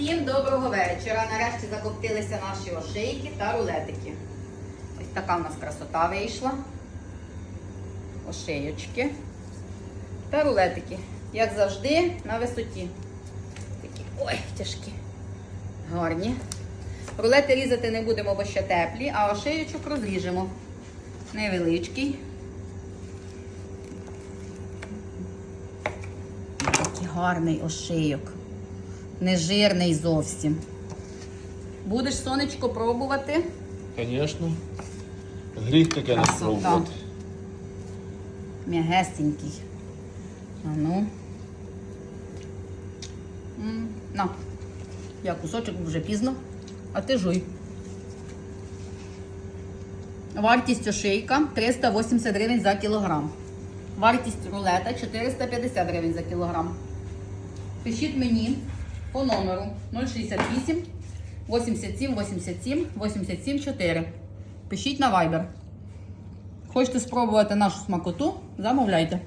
Всім доброго вечора. Нарешті закоптилися наші ошейки та рулетики. Ось така в нас красота вийшла. Ошейочки та рулетики. Як завжди, на висоті. Такі ой, тяжкі. Гарні. Рулети різати не будемо, бо ще теплі, а ошейочок розріжемо. Невеличкий. Такий гарний ошийок. Нежирний зовсім. Будеш сонечко пробувати? Звісно. Гріх таке не спробувати. М'ягесенький. А ну. М, На. Я кусочок вже пізно, а ти жуй. Вартість ошейка 380 гривень за кілограм. Вартість рулета 450 гривень за кілограм. Пишіть мені по номеру 068 87 87 87 4. Пишіть на Viber. Хочете спробувати нашу смакоту? Замовляйте.